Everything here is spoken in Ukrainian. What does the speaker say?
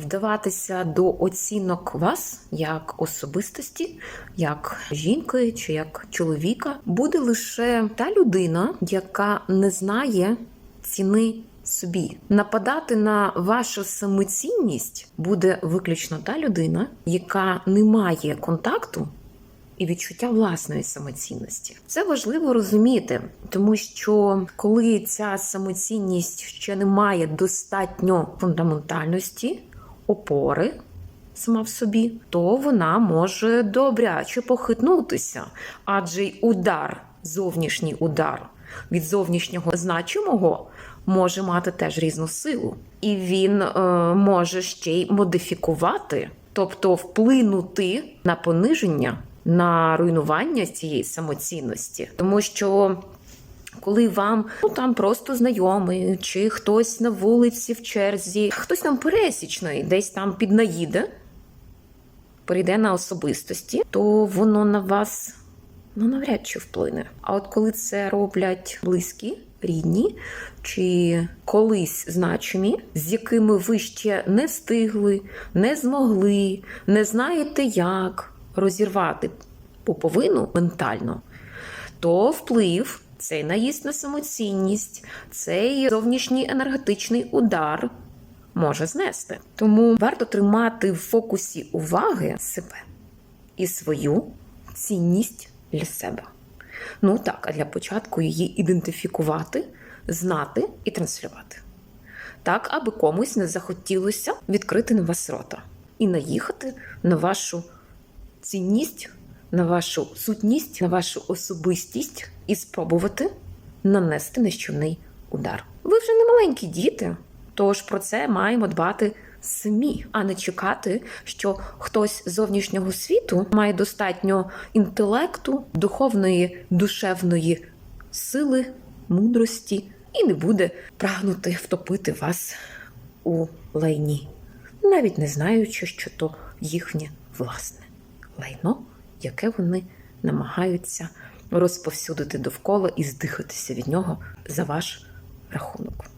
вдаватися до оцінок вас як особистості, як жінки чи як чоловіка, буде лише та людина, яка не знає ціни собі. Нападати на вашу самоцінність буде виключно та людина, яка не має контакту і відчуття власної самоцінності. Це важливо розуміти, тому що коли ця самоцінність ще не має достатньо фундаментальності, опори сама в собі, то вона може добряче похитнутися, адже й удар, зовнішній удар від зовнішнього значимого може мати теж різну силу, і він е, може ще й модифікувати, тобто вплинути на пониження, на руйнування цієї самоцінності, тому що. Коли вам ну там просто знайомий, чи хтось на вулиці в черзі, хтось там пересічний, десь там піднаїде, перейде на особистості, то воно на вас ну навряд чи вплине. А от коли це роблять близькі, рідні чи колись значимі, з якими ви ще не встигли, не змогли, не знаєте, як розірвати пуповину ментально, то вплив. Цей наїзд на самоцінність, цей зовнішній енергетичний удар може знести. Тому варто тримати в фокусі уваги себе і свою цінність для себе. Ну так, а для початку її ідентифікувати, знати і транслювати. Так, аби комусь не захотілося відкрити на вас рота і наїхати на вашу цінність, на вашу сутність, на вашу особистість і спробувати нанести нищівний удар. Ви вже не маленькі діти, тож про це маємо дбати самі, а не чекати, що хтось з зовнішнього світу має достатньо інтелекту, духовної, душевної сили, мудрості і не буде прагнути втопити вас у лайні, навіть не знаючи, що то їхнє власне лайно, яке вони намагаються розповсюдити довкола і здихатися від нього за ваш рахунок.